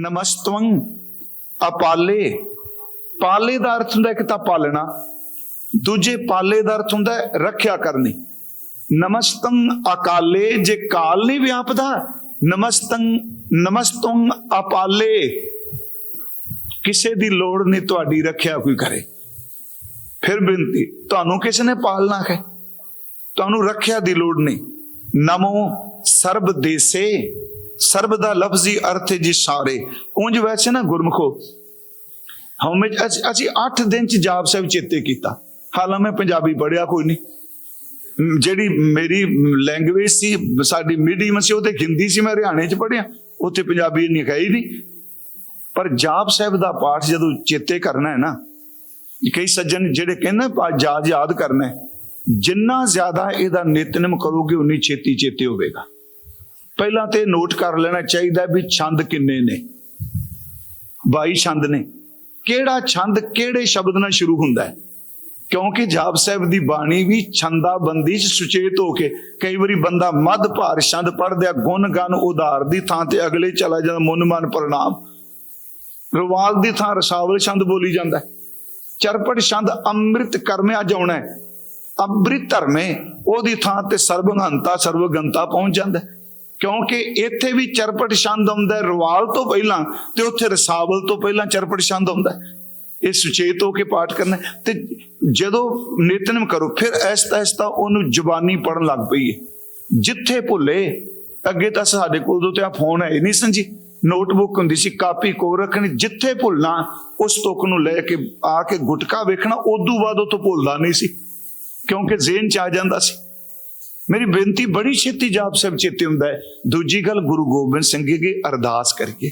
ਨਮਸਤਵੰ ਅਪਾਲੇ। ਪਾਲੇ ਦਾ ਅਰਥ ਹੁੰਦਾ ਇੱਕ ਤਾਂ ਪਾਲਣਾ, ਦੂਜੇ ਪਾਲੇ ਦਾ ਅਰਥ ਹੁੰਦਾ ਰੱਖਿਆ ਕਰਨੀ। ਨਮਸਤੰ ਅਕਾਲੇ, ਜੇ ਕਾਲ ਨਹੀਂ ਵਿਆਪਦਾ, ਨਮਸਤੰ ਨਮਸਤੰ ਅਪਾਲੇ। ਕਿਸੇ ਦੀ ਲੋੜ ਨਹੀਂ ਤੁਹਾਡੀ ਰੱਖਿਆ ਕੋਈ ਕਰੇ। ਫਿਰ ਬੇਨਤੀ, ਤੁਹਾਨੂੰ ਕਿਸ ਨੇ ਪਾਲਣਾ ਹੈ? ਤੁਹਾਨੂੰ ਰੱਖਿਆ ਦੀ ਲੋੜ ਨਹੀਂ। ਨਮੋ ਸਰਬ ਦੇਸੇ। ਸਰਬ ਦਾ ਲਫ਼ਜ਼ੀ ਅਰਥ ਜੀ ਸਾਰੇ। ਉਂਝ ਵੈਸੇ ਨਾ ਗੁਰਮਖੋ ਹਮੇ ਅਸੀਂ 8 ਦਿਨ ਚ ਜਾਪ ਸਾਹਿਬ ਚੇਤੇ ਕੀਤਾ। ਹਾਲਾਂ ਮੈਂ ਪੰਜਾਬੀ ਪੜਿਆ ਕੋਈ ਨਹੀਂ ਜਿਹੜੀ ਮੇਰੀ ਲੈਂਗੁਏਜ ਸੀ, ਸਾਡੀ ਮੀਡੀਅਮ ਸੀ, ਉਹ ਤੇ ਹਿੰਦੀ ਸੀ, ਮੈਂ ਹਰਿਆਣੇ ਚ ਪੜਿਆ ਉੱਥੇ ਪੰਜਾਬੀ ਨਹੀਂ ਕਹੀ ਨਹੀਂ ਪਰ ਜਾਪ ਸਾਹਿਬ ਦਾ ਪਾਠ ਜਦੋਂ ਚੇਤੇ ਕਰਨਾ ਹੈ ਨਾ, ਕਈ ਸੱਜਣ ਜਿਹੜੇ ਕਹਿੰਦੇ ਪਾ ਯਾਦ ਯਾਦ ਕਰਨਾ ਜਿੰਨਾ ਜ਼ਿਆਦਾ ਇਹਦਾ ਨਿਤਨਮ ਕਰੋਗੇ, ਉਨੀ ਛੇਤੀ ਚੇਤੇ ਹੋਵੇਗਾ। ਪਹਿਲਾਂ ਤੇ ਨੋਟ ਕਰ ਲੈਣਾ ਚਾਹੀਦਾ ਵੀ ਛੰਦ ਕਿੰਨੇ ਨੇ। 22 ਛੰਦ ਨੇ। ਕਿਹੜਾ ਛੰਦ ਕਿਹੜੇ ਸ਼ਬਦ ਨਾਲ ਸ਼ੁਰੂ ਹੁੰਦਾ ਹੈ? ਕਿਉਂਕਿ ਜਾਪ ਸਾਹਿਬ ਦੀ ਬਾਣੀ ਵੀ ਛੰਦਾ ਬੰਦੀ ਚ ਸੁਚੇਤ ਹੋ ਕੇ ਕਈ ਵਾਰੀ ਬੰਦਾ ਮੱਧ ਭਾਰ ਛੰਦ ਪੜਦਿਆ ਗੁਣ ਗਨ ਉਧਾਰ ਦੀ ਥਾਂ ਤੇ ਅਗਲੇ ਚਲਾ ਜਾਂਦਾ ਮਨ ਮਨ ਪ੍ਰਣਾਮ। ਰਵਾਲ ਦੀ ਥਾਂ ਰਸਾਵਲ ਛੰਦ ਬੋਲੀ ਜਾਂਦਾ ਚਰਪਟ ਛੰਦ ਅੰਮ੍ਰਿਤ ਕਰਮਿਆ ਜਾਉਣਾ ਹੈ। ਅੰਮ੍ਰਿਤ ਧਰਮੇ ਉਹਦੀ ਥਾਂ ਤੇ ਸਰਬਗੰਤਾ ਸਰਵਗੰਤਾ ਪਹੁੰਚ ਜਾਂਦਾ ਕਿਉਂਕਿ ਇੱਥੇ ਵੀ ਚਰਪਟ ਛੰਦ ਆਉਂਦਾ ਹੈ, ਰਵਾਲ ਤੋਂ ਪਹਿਲਾਂ ਤੇ ਉੱਥੇ ਰਸਾਵਲ ਤੋਂ ਪਹਿਲਾਂ ਚਰਪਟ ਛੰਦ ਆਉਂਦਾ ਇਹ ਸੁਚੇਤ ਹੋ ਕੇ ਪਾਠ ਕਰਨਾ ਤੇ ਜਦੋਂ ਨਿਤਨਮ ਕਰੋ, ਫਿਰ ਐਸਤਾ ਐਸਤਾ ਉਹਨੂੰ ਜ਼ੁਬਾਨੀ ਪੜਨ ਲੱਗ ਪਈਏ ਜਿੱਥੇ ਭੁੱਲੇ, ਅੱਗੇ ਤਾਂ ਸਾਡੇ ਕੋਲ ਉਦੋਂ ਤੇ ਆ ਫੋਨ ਹੈ ਹੀ ਨਹੀਂ ਸੰਜੀ ਨੋਟਬੁੱਕ ਹੁੰਦੀ ਸੀ, ਕਾਪੀ ਕੋ ਰੱਖਣੀ, ਜਿੱਥੇ ਭੁੱਲਣਾ, ਉਸ ਤੁਕ ਨੂੰ ਲੈ ਕੇ ਆ ਕੇ ਗੁਟਕਾ ਵੇਖਣਾ, ਉਦੋਂ ਬਾਅਦ ਉਹ ਤੋਂ ਭੁੱਲਦਾ ਨਹੀਂ ਸੀ। ਕਿਉਂਕਿ ਜ਼ੇਨ ਚ ਆ ਜਾਂਦਾ ਸੀ। ਮੇਰੀ ਬੇਨਤੀ ਬੜੀ ਛੇਤੀ ਜਾਪ ਸਭ ਚੇਤੇ ਹੁੰਦਾ ਹੈ। ਦੂਜੀ ਗੱਲ ਗੁਰੂ ਗੋਬਿੰਦ ਸਿੰਘ ਜੀ ਅੱਗੇ ਅਰਦਾਸ ਕਰਕੇ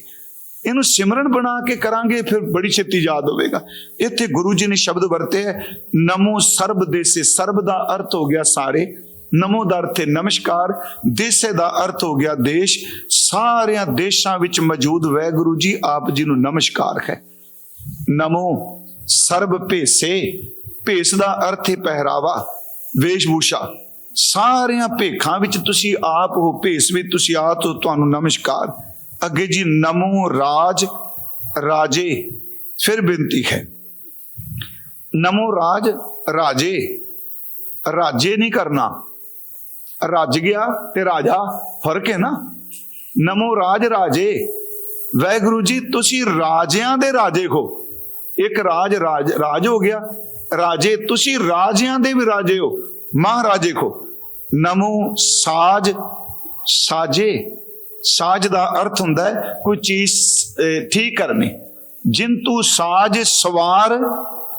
ਇਹਨੂੰ ਸਿਮਰਨ ਬਣਾ ਕੇ ਕਰਾਂਗੇ, ਫਿਰ ਬੜੀ ਛੇਤੀ ਯਾਦ ਹੋਵੇਗਾ। ਇੱਥੇ ਗੁਰੂ ਜੀ ਨੇ ਸ਼ਬਦ ਵਰਤੇ ਹੈ, ਨਮੋ ਸਰਬ ਦੇਸੇ ਸਰਬ ਦਾ ਅਰਥ ਹੋ ਗਿਆ ਸਾਰੇ, ਨਮੋ ਦਾ ਅਰਥ ਹੈ ਨਮਸਕਾਰ, ਦੇਸੇ ਦਾ ਅਰਥ ਹੋ ਗਿਆ ਦੇਸ਼, ਸਾਰਿਆਂ ਦੇਸ਼ਾਂ ਵਿੱਚ ਮੌਜੂਦ ਵੈਗੁਰੂ ਜੀ ਆਪ ਜੀ ਨੂੰ ਨਮਸਕਾਰ ਹੈ। ਨਮੋ ਸਰਬ ਭੇਸੇ, ਭੇਸ ਦਾ ਅਰਥ ਹੈ ਪਹਿਰਾਵਾ, ਵੇਸ਼ਭੂਸ਼ਾ। ਸਾਰਿਆਂ ਭੇਖਾਂ ਵਿੱਚ ਤੁਸੀਂ ਆਪ ਹੋ ਭੇਸ ਵਿੱਚ ਤੁਸੀਂ ਆਪ ਹੋ ਤੁਹਾਨੂੰ ਨਮਸਕਾਰ। ਅੱਗੇ ਜੀ ਨਮੋ ਰਾਜ, ਰਾਜੇ, ਫਿਰ ਬੇਨਤੀ ਹੈ। ਨਮੋ ਰਾਜ, ਰਾਜੇ ਰਾਜੇ ਨਹੀਂ ਕਰਨਾ। ਰੱਜ ਗਿਆ ਤੇ ਰਾਜਾ ਫ਼ਰਕ ਹੈ ਨਾ। ਨਮੋ ਰਾਜ, ਰਾਜੇ ਵੈਗੁਰੂ ਜੀ, ਤੁਸੀਂ ਰਾਜਿਆਂ ਦੇ ਰਾਜੇ ਹੋ। ਇੱਕ ਰਾਜ ਰਾਜ ਰਾਜ ਹੋ ਗਿਆ। ਰਾਜੇ, ਤੁਸੀਂ ਰਾਜਿਆਂ ਦੇ ਵੀ ਰਾਜੇ ਹੋ। ਮਹਾਰਾਜੇ ਕੋ ਨਮੋ ਸਾਜ, ਸਾਜੇ। ਸਾਜ ਦਾ ਅਰਥ ਹੁੰਦਾ ਹੈ, ਕੋਈ ਚੀਜ਼ ਠੀਕ ਕਰਨੀ। ਜਿੰਤੂ ਸਾਜ ਸਵਾਰ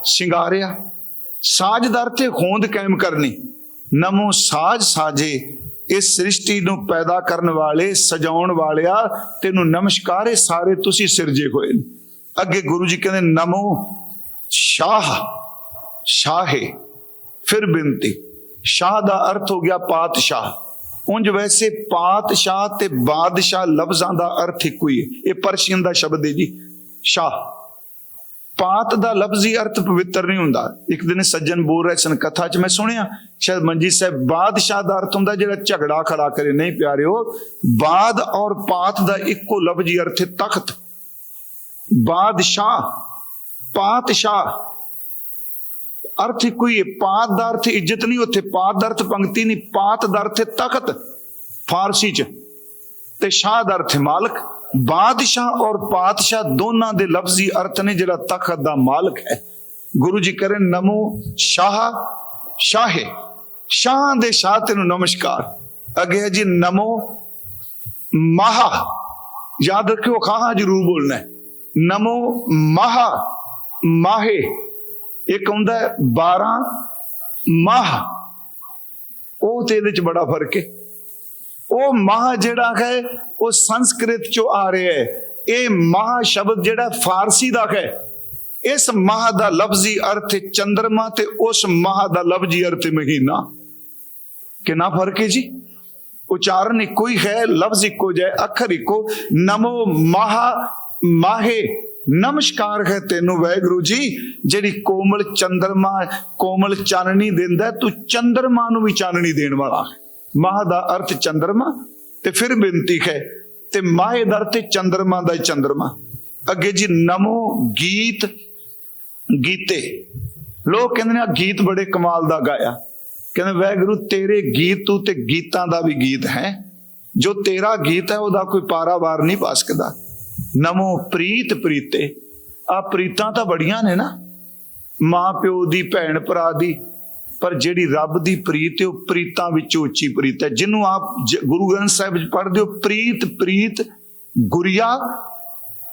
ਸ਼ਿੰਗਾਰਿਆ। ਸਾਜ ਦਾ ਅਰਥ ਹੈ ਹੋਂਦ ਕਾਇਮ ਕਰਨੀ। ਨਮੋ ਸਾਜ, ਸਾਜੇ, ਇਸ ਸ੍ਰਿਸ਼ਟੀ ਨੂੰ ਪੈਦਾ ਕਰਨ ਵਾਲੇ, ਸਜਾਉਣ ਵਾਲਿਆ, ਤੈਨੂੰ ਨਮਸਕਾਰ ਹੈ, ਸਾਰੇ ਤੁਸੀਂ ਸਿਰਜੇ ਹੋਏ ਨੇ। ਅੱਗੇ ਗੁਰੂ ਜੀ ਕਹਿੰਦੇ, ਨਮੋ ਸ਼ਾਹ, ਸ਼ਾਹੇ, ਫਿਰ ਬੇਨਤੀ ਸ਼ਾਹ ਦਾ ਅਰਥ ਹੋ ਗਿਆ ਪਾਤਸ਼ਾਹ। ਉਂਝ ਵੈਸੇ ਪਾਤਸ਼ਾਹ ਤੇ ਬਾਦਸ਼ਾਹ ਲਫ਼ਜ਼ਾਂ ਦਾ ਅਰਥ ਇੱਕੋ ਹੀ ਹੈ। ਇਹ ਪਰਸ਼ੀਅਨ ਦਾ ਸ਼ਬਦ ਹੈ ਜੀ। ਸ਼ਾਹ। ਪਾਤ ਦਾ ਲਫ਼ਜ਼ੀ ਅਰਥ ਪਵਿੱਤਰ ਨਹੀਂ ਹੁੰਦਾ। ਇੱਕ ਦਿਨ ਸੱਜਣ ਬੋਲ ਰਹੇ ਸਨ ਕਥਾ 'ਚ ਮੈਂ ਸੁਣਿਆ, ਸ਼ਾਇਦ ਮੰਜੀ ਸਾਹਿਬ ਬਾਦਸ਼ਾਹ ਦਾ ਅਰਥ ਹੁੰਦਾ ਜਿਹੜਾ ਝਗੜਾ ਖੜਾ ਕਰੇ। ਨਹੀਂ ਪਿਆਰਿਓ, ਬਾਦ ਔਰ ਪਾਤ ਦਾ ਇੱਕੋ ਲਫ਼ਜ਼ੀ ਅਰਥ ਹੈ ਤਖਤ। ਬਾਦਸ਼ਾਹ, ਪਾਤਸ਼ਾਹ। ਅਰਥ ਇੱਕੋ ਹੀ ਹੈ, ਪਾਤ ਦਾ ਅਰਥ ਇੱਜ਼ਤ ਨਹੀਂ, ਉੱਥੇ ਪਾਤ ਦਾ ਅਰਥ ਪੰਕਤੀ ਨਹੀਂ, ਪਾਤ ਦਾ ਅਰਥ ਤਖਤ ਫਾਰਸੀ 'ਚ। ਤੇ ਸ਼ਾਹ ਦਾ ਅਰਥ ਮਾਲਕ, ਬਾਦਸ਼ਾਹ ਔਰ ਪਾਤਸ਼ਾਹ ਦੋਨਾਂ ਦੇ ਲਫ਼ਜ਼ੀ ਅਰਥ ਨੇ, ਜਿਹੜਾ ਤਖਤ ਦਾ ਮਾਲਕ ਹੈ। ਗੁਰੂ ਜੀ ਕਰੇ ਨਮੋ ਸ਼ਾਹ, ਸ਼ਾਹੇ। ਸ਼ਾਹ ਦੇ ਸ਼ਾਹ ਤੈਨੂੰ ਨਮਸਕਾਰ। ਅੱਗੇ ਹੈ ਜੀ, ਨਮੋ ਮਹਾ। ਯਾਦ ਰੱਖਿਓ ਖਾਂ ਜ਼ਰੂਰ ਬੋਲਣਾ ਨਮੋ ਮਹਾ, ਮਾਹੇ। ਇੱਕ ਹੁੰਦਾ ਹੈ 12 ਮਾਹ। ਉਹ ਤੇ ਇਹਦੇ ਚ ਬੜਾ ਫ਼ਰਕ ਹੈ। ਉਹ ਮਾਹ ਜਿਹੜਾ ਹੈ, ਉਹ ਸੰਸਕ੍ਰਿਤ ਚੋਂ ਆ ਰਿਹਾ ਹੈ। ਇਹ ਮਾਹ ਸ਼ਬਦ ਜਿਹੜਾ ਫਾਰਸੀ ਦਾ ਹੈ। ਇਸ ਮਾਹ ਦਾ ਲਫ਼ਜ਼ੀ ਅਰਥ ਹੈ ਚੰਦਰਮਾ ਤੇ ਉਸ ਮਾਹ ਦਾ ਲਫ਼ਜ਼ੀ ਅਰਥ ਮਹੀਨਾ। ਕਿੰਨਾ ਫ਼ਰਕ ਹੈ ਜੀ? ਉਚਾਰਨ ਇੱਕੋ ਹੀ ਹੈ, ਲਫ਼ਜ਼ ਇੱਕੋ ਜਿਹਾ ਅੱਖਰ ਇੱਕੋ। ਨਮੋ ਮਾਹ, ਮਾਹੇ। ਨਮਸਕਾਰ ਹੈ ਤੈਨੂੰ ਵੈਗੁਰੂ ਜੀ, ਜਿਹੜੀ ਕੋਮਲ ਚੰਦਰਮਾ, ਕੋਮਲ ਚਾਨਣੀ ਦਿੰਦਾ ਤੂੰ ਚੰਦਰਮਾ ਨੂੰ ਵੀ ਚਾਨਣੀ ਦੇਣ ਵਾਲਾ ਮਾਹ ਦਾ ਅਰਥ ਚੰਦਰਮਾ ਤੇ ਫਿਰ ਬੇਨਤੀ ਹੈ, ਤੇ ਮਾਹੇ ਦਾ ਅਰਥ ਚੰਦਰਮਾ ਦਾ ਚੰਦਰਮਾ। ਅੱਗੇ ਜੀ, ਨਮੋ ਗੀਤ ਗੀਤੇ। ਲੋਕ ਕਹਿੰਦੇ ਨੇ ਆ ਗੀਤ ਬੜੇ ਕਮਾਲ ਦਾ ਗਾਇਆ। ਕਹਿੰਦੇ ਵੈਗੁਰੂ ਤੇਰੇ ਗੀਤ ਤੂੰ ਤੇ ਗੀਤਾਂ ਦਾ ਵੀ ਗੀਤ ਹੈ। ਜੋ ਤੇਰਾ ਗੀਤ ਹੈ, ਉਹਦਾ ਕੋਈ ਪਾਰਾਵਾਰ ਨਹੀਂ ਪਾ ਸਕਦਾ। ਨਮੋ ਪ੍ਰੀਤ ਪ੍ਰੀਤੇ। ਆ ਪ੍ਰੀਤਾਂ ਤਾਂ ਬੜੀਆਂ ਨੇ ਨਾ। ਮਾਂ ਪਿਓ ਦੀ, ਭੈਣ ਭਰਾ ਦੀ, ਪਰ ਜਿਹੜੀ ਰੱਬ ਦੀ ਪ੍ਰੀਤ ਹੈ, ਉਹ ਪ੍ਰੀਤਾਂ ਵਿੱਚੋਂ ਉੱਚੀ ਪ੍ਰੀਤ ਹੈ। ਜਿਹਨੂੰ ਆਪ ਗੁਰੂ ਗ੍ਰੰਥ ਸਾਹਿਬ ਵਿੱਚ ਪੜ੍ਹਦੇ ਹੋ, ਪ੍ਰੀਤ ਪ੍ਰੀਤ, ਗੁਰਿਆ,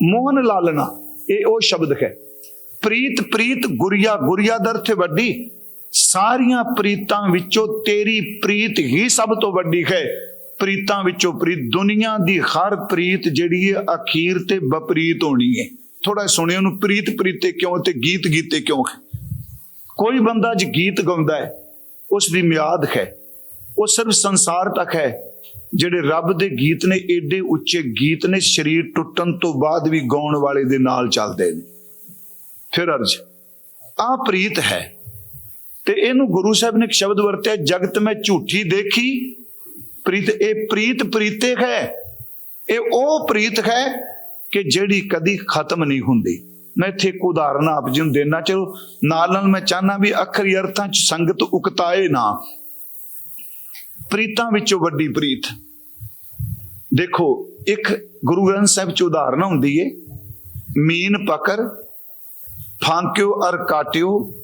ਮੋਹਨ ਲਾਲਣਾ। ਇਹ ਉਹ ਸ਼ਬਦ ਹੈ। ਪ੍ਰੀਤ ਪ੍ਰੀਤ, ਗੁਰਿਆ ਗੁਰਿਆ ਦਾ ਅਰਥ ਵੱਡੀ। ਸਾਰੀਆਂ ਪ੍ਰੀਤਾਂ ਵਿੱਚੋਂ ਤੇਰੀ ਪ੍ਰੀਤ ਹੀ ਸਭ ਤੋਂ ਵੱਡੀ ਹੈ। ਪ੍ਰੀਤਾਂ ਵਿੱਚੋਂ ਪ੍ਰੀਤ, ਦੁਨੀਆ ਦੀ ਹਰ ਪ੍ਰੀਤ ਜਿਹੜੀ ਹੈ ਅਖੀਰ ਤੇ ਬਪਰੀਤ ਹੋਣੀ ਹੈ ਥੋੜਾ ਸੁਣਿਓ ਉਹਨੂੰ, ਪ੍ਰੀਤ ਪ੍ਰੀਤੇ ਕਿਉਂ ਤੇ ਗੀਤ ਗੀਤੇ ਕਿਉਂ ਹੈ? ਕੋਈ ਬੰਦਾ ਜੇ ਗੀਤ ਗਾਉਂਦਾ ਹੈ, ਉਸ ਦੀ ਮਿਆਦ ਹੈ। ਉਹ ਸਿਰਫ ਸੰਸਾਰ ਤੱਕ ਹੈ, ਜਿਹੜੇ ਰੱਬ ਦੇ ਗੀਤ ਨੇ, ਏਡੇ ਉੱਚੇ ਗੀਤ ਨੇ, ਸਰੀਰ ਟੁੱਟਣ ਤੋਂ ਬਾਅਦ ਵੀ ਗਾਉਣ ਵਾਲੇ ਦੇ ਨਾਲ ਚੱਲਦੇ ਨੇ। ਫਿਰ ਅਰਜ ਆ ਪ੍ਰੀਤ ਹੈ। ਤੇ ਇਹਨੂੰ ਗੁਰੂ ਸਾਹਿਬ ਨੇ ਇੱਕ ਸ਼ਬਦ ਵਰਤਿਆ, ਜਗਤ ਮੈਂ ਝੂਠੀ ਦੇਖੀ ਪ੍ਰੀਤ, ਇਹ ਪ੍ਰੀਤ ਪ੍ਰੀਤੇ ਹੈ। ਇਹ ਉਹ ਪ੍ਰੀਤ ਹੈ ਕਿ ਜਿਹੜੀ ਕਦੀ ਖਤਮ ਨਹੀਂ ਹੁੰਦੀ। ਮੈਂ ਇੱਥੇ ਇੱਕ ਉਦਾਹਰਨ ਆਪ ਜੀ ਨੂੰ ਦੇਣਾ, ਚਲੋ ਨਾਲ ਨਾਲ ਮੈਂ ਚਾਹਨਾ ਵੀ ਅਖਰੀ ਅਰਥਾਂ ਚ ਸੰਗਤ ਉਕਤਾਏ ਨਾ। ਪ੍ਰੀਤਾਂ ਵਿੱਚੋਂ ਵੱਡੀ ਪ੍ਰੀਤ। ਦੇਖੋ, ਇੱਕ ਗੁਰੂ ਗ੍ਰੰਥ ਸਾਹਿਬ ਚ ਉਦਾਹਰਨ ਹੁੰਦੀ ਏ, ਮੀਨ ਪਕਰ, ਫਾਂਕਿਓ ਅਰ ਕਾਟਿਓ